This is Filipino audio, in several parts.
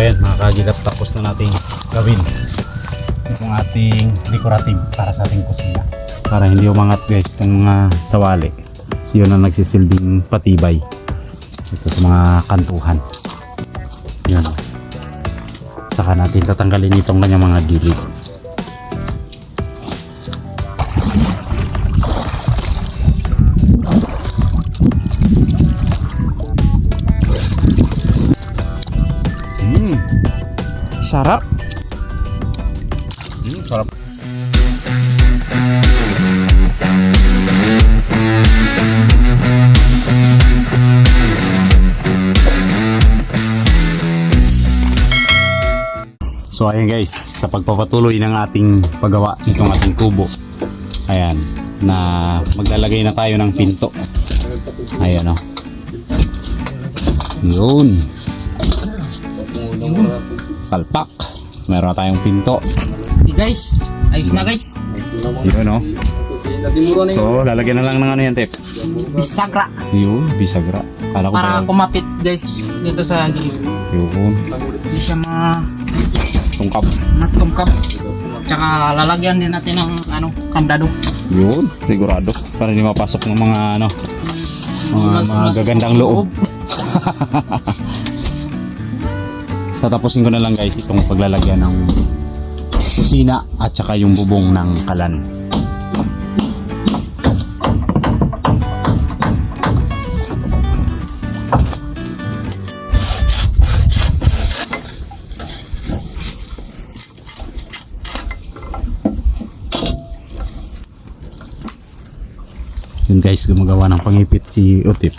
So ayan mga kagilap, tapos na nating gawin itong ating decorative para sa ating kusina. Para hindi umangat guys itong mga sawali. Yun ang nagsisilbing patibay. Ito sa mga kantuhan. Yun. Saka natin tatanggalin itong kanyang mga gilid. Sarap. Mm, sarap. So ayan guys, sa pagpapatuloy ng ating paggawa nitong ating kubo. Ayan, na maglalagay na tayo ng pinto. Ayan o. Yun. Salpak. Meron na tayong pinto. Hey guys, ayos na guys. Yun o. So, lalagyan na lang ng ano yan, Tep. Bisagra. Yun, bisagra. Kala ko ba Para yan? kumapit guys dito sa gilid. Yun, Hindi siya ma tungkap. matungkap. Tsaka lalagyan din natin ng ano, kandado. Yun, sigurado. Para hindi mapasok ng mga ano, mga, Mas- mga mas- gagandang loob. Tatapusin ko na lang guys itong paglalagyan ng kusina at saka yung bubong ng kalan. Yun guys, gumagawa ng pangipit si Utip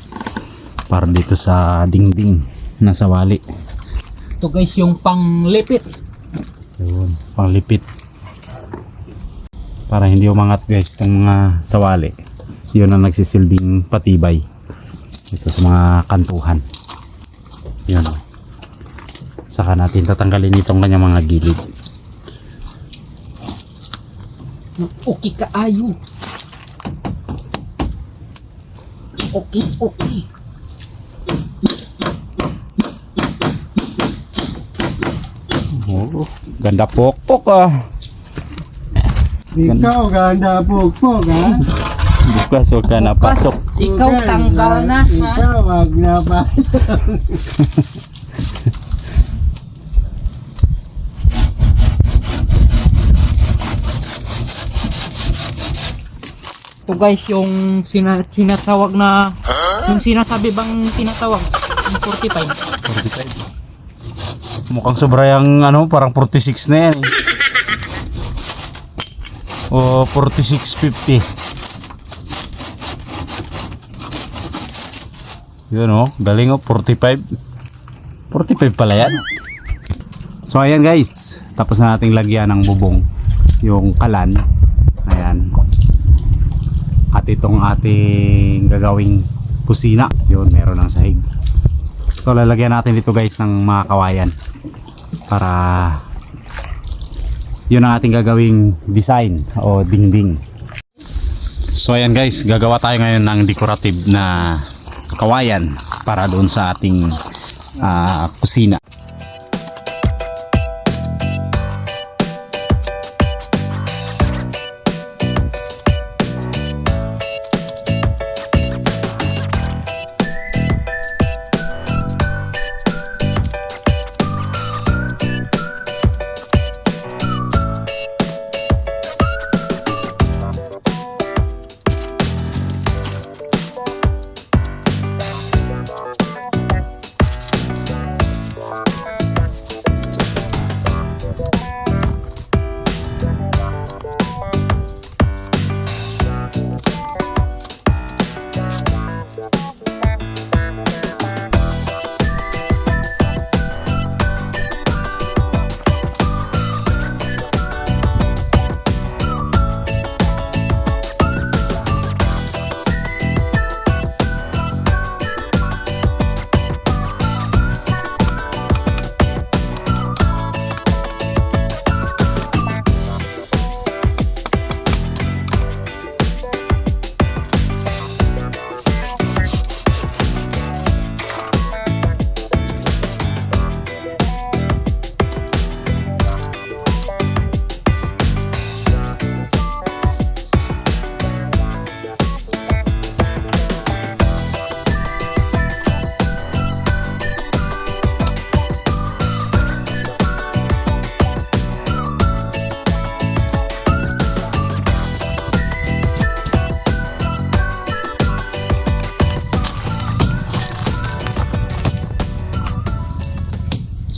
para dito sa dingding na sawali. Ito guys yung panglipit. Yun, panglipit. Para hindi umangat guys itong mga sawali. Yun ang nagsisilbing patibay. Ito sa mga kantuhan. Yun. Saka natin tatanggalin itong kanyang mga gilid. Okay kaayo. Okay, okay. Ganda pokpok ah. Ikaw, ganda pugpog, ha? Bukas huwag ka napasok. Ikaw Okay, tanggal na. ha? Ikaw, wag napasok. Ito guys yung sina sinatawag na yung sinasabi bang tinatawag yung 45. Mukhang sobra yung ano, parang 46 na yan eh. O 4650. Yun oh, galing oh, 45. 45 pala yan. So ayan guys, tapos na nating lagyan ng bubong yung kalan. Ayan. At itong ating gagawing kusina. Yun, meron ng sahig. So lalagyan natin dito guys ng mga kawayan para yun ang ating gagawing design o dingding. So ayan guys, gagawa tayo ngayon ng decorative na kawayan para doon sa ating ah, kusina.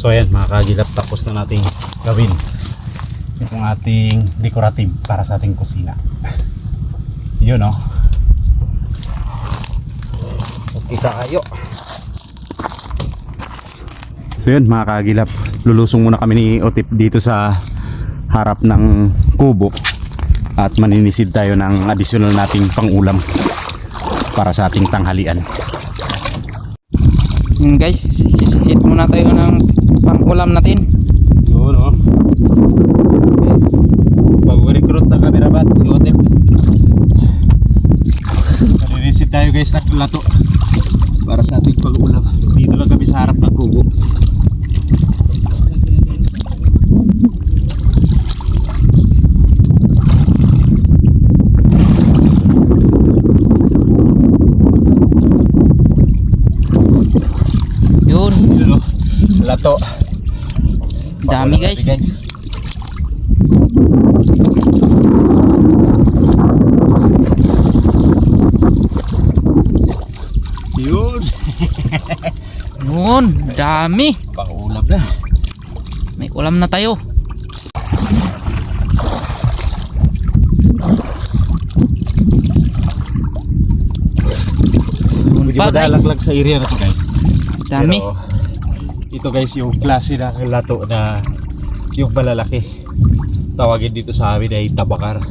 So ayan mga kagilap tapos na nating gawin itong ating decorative para sa ating kusina. Yun oh. Okay kayo. So yun mga kagilap, lulusong muna kami ni Otip dito sa harap ng kubo at maninisid tayo ng additional nating pangulam para sa ating tanghalian. Yun guys, sit muna tayo ng pang-ulam natin. Yun oh. Guys, pag-recruit na kami rabat si Otip. Maninisid tayo guys ng lato para sa ating pag-ulam. Dito lang kami sa harap ng kubo. Yun, Yun oh. Lato. Pag-ulam guys. natin, guys. Yun. Yun, dami. Pang-ulam na. May ulam na tayo. Medyo guys. madalaglag sa area na to guys. Dami. Pero, ito guys yung klase ng lato na yung malalaki. Tawagin dito sa amin ay tabakar.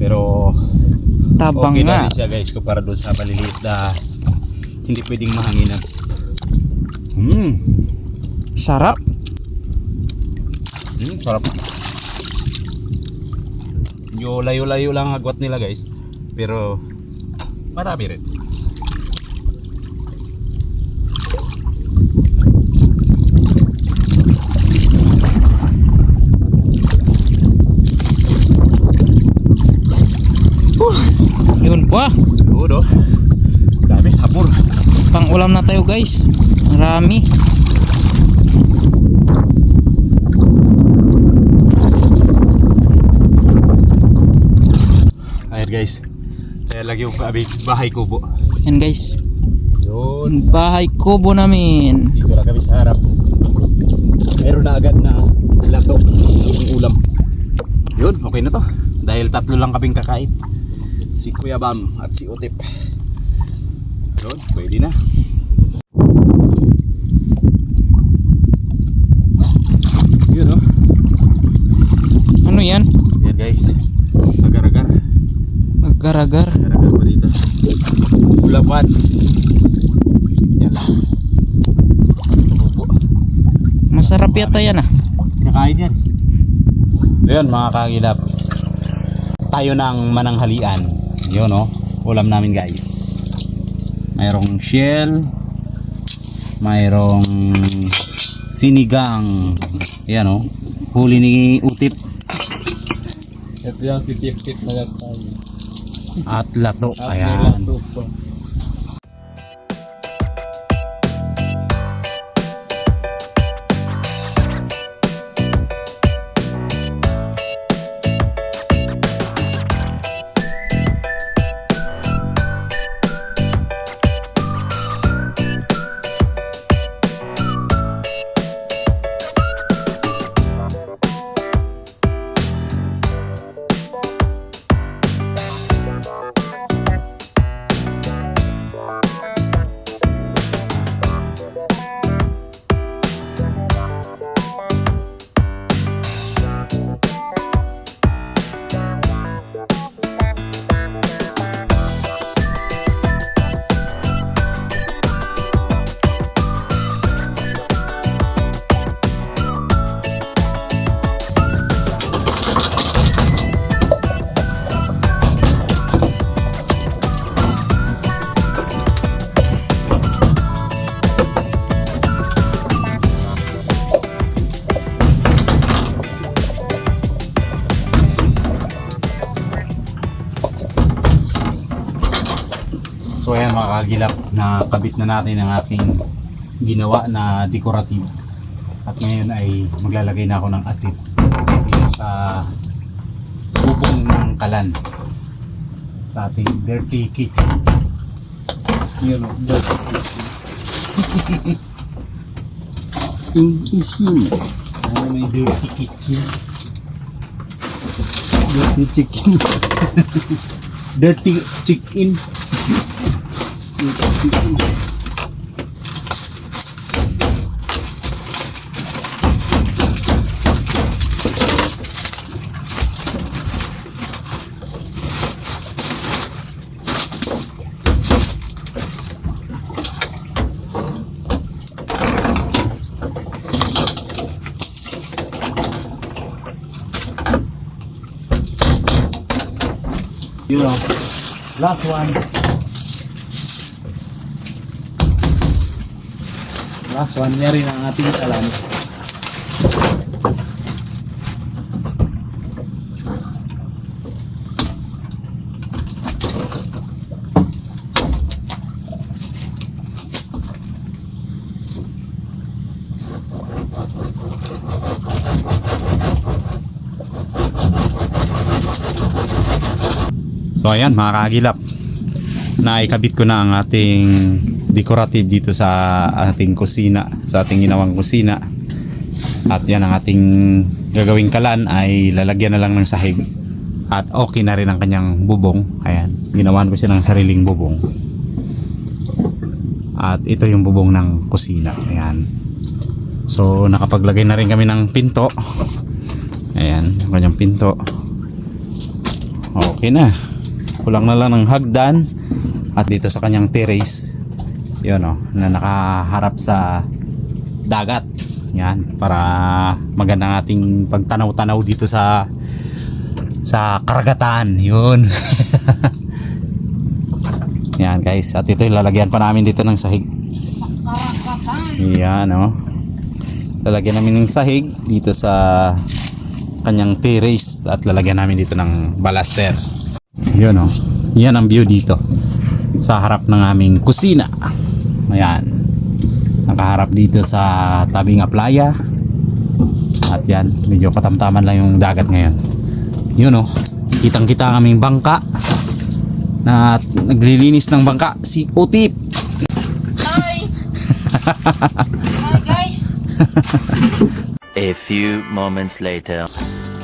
Pero Tabang okay na siya guys kumpara doon sa maliliit na hindi pwedeng mahanginan. Hmm. Sarap. Hmm, sarap. Yo layo-layo lang ang agwat nila guys. Pero marami rin. Pa. Yun oh. Dami, hapur. Pang-ulam na tayo guys. Marami. Ayan guys. Kaya lagi yung bahay, kubo. Yan guys. Yun. Bahay kubo namin. Dito lang kami sa harap. Meron na agad na lato ng ulam. Yun, okay na to. Dahil tatlo lang kaming kakain. Si Kuya Bam at si Utip. Yun, pwede na. Yun oh. Ano yan? Yan guys. Agar-agar. Agar-agar. Agar-agar pa dito. Ulapan. Yan lang. Masarap yata yan ah. Kinakain yan. Ayun mga kagilap. Tayo ng mananghalian. Yun oh. Ulam namin guys. Mayroong shell. Mayroong sinigang. Yan oh. Huli ni Utip Ito yung si Tip Tip na gatay. at lato. Ayan. So ayan kagilap, nakabit na natin ang ating ginawa na decorative. At ngayon ay maglalagay na ako ng atip sa bubong ng kalan sa ating dirty kitchen. Yun o, dirty kitchen. Is yun. Ano may dirty kitchen? Dirty chicken. dirty chicken. You last one. Last one, niya rin ang ating talan. So ayan mga kagilap Naikabit ko na ang ating decorative dito sa ating kusina Sa ating ginawang kusina. At yan ang ating gagawing kalan ay lalagyan na lang ng sahig. At okay na rin ang kanyang bubong. Ayan, ginawan ko siya ng sariling bubong. At ito yung bubong ng kusina. Ayan. So nakapaglagay na rin kami ng pinto. Ayan, yung kanyang pinto. Okay na. Kulang na lang ng hagdan. At dito sa kanyang terrace yun o na nakaharap sa dagat yan para maganda ating pagtanaw-tanaw dito sa sa karagatan yun yan guys at ito lalagyan pa namin dito ng sahig yan o lalagyan namin ng sahig dito sa kanyang terrace at lalagyan namin dito ng balaster yun o. Yan ang view dito. Sa harap ng aming kusina. Ayan. Nakaharap dito sa tabi nga playa. At yan. Medyo katamtaman lang yung dagat ngayon. Yun o. Kitang kita ang aming bangka. Na naglilinis ng bangka. Si Utip. Hi! Hi guys! A few moments later.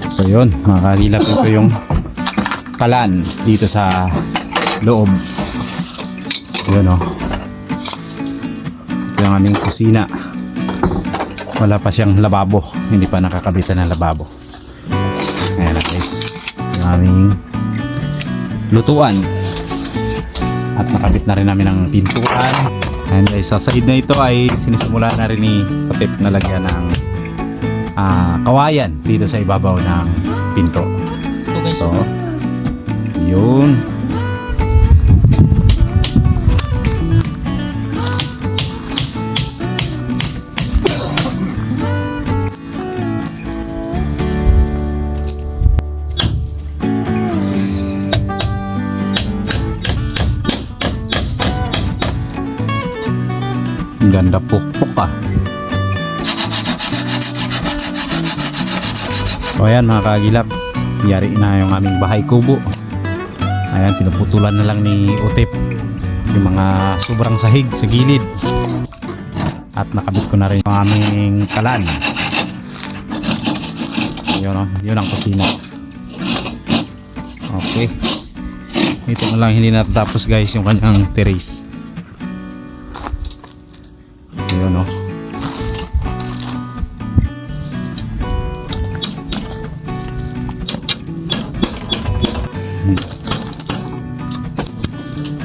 So yun. Mga kalilap ito yung kalan dito sa loob. Yun o. Ito yung aming kusina. Wala pa siyang lababo. Hindi pa nakakabitan ng lababo. Ayan na guys. Yung aming lutuan. At nakabit na rin namin ng pintuan. And guys, sa side na ito ay sinisimula na rin ni Patip na lagyan ng ah, kawayan dito sa ibabaw ng pinto. So, yun. Ang Ganda pukpok ah. So ayan mga kagilap, yari na yung aming bahay kubo. Ayan, pinuputulan na lang ni Utip yung mga sobrang sahig sa gilid. At nakabit ko na rin yung aming kalan. Yun, oh, yun ang kusina. Okay. Ito na lang hindi natatapos guys yung kanyang terrace. Yun oh.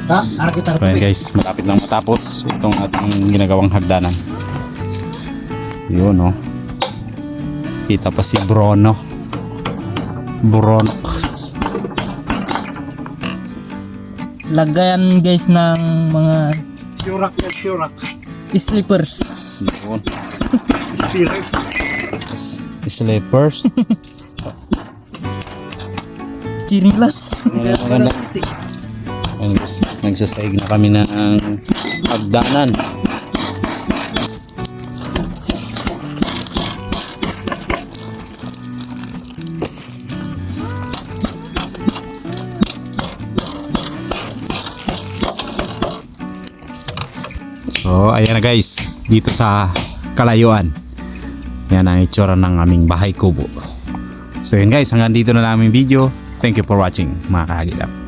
Ha? Ara kita So ayan guys, malapit lang matapos itong ating ginagawang hagdanan. Yun oh. Kita pa si Bruno. Bronx. Lagayan guys ng mga Syurak yan, syurak. Slippers. Yun. T-Rex. Slippers. Chinilas. Ano maganda. Nagsasaig na kami ng hagdanan. So, ayan na guys, dito sa kalayuan. Yan ang itsura ng aming bahay kubo. So yun guys, hanggang dito na lang aming video. Thank you for watching mga kahagilap.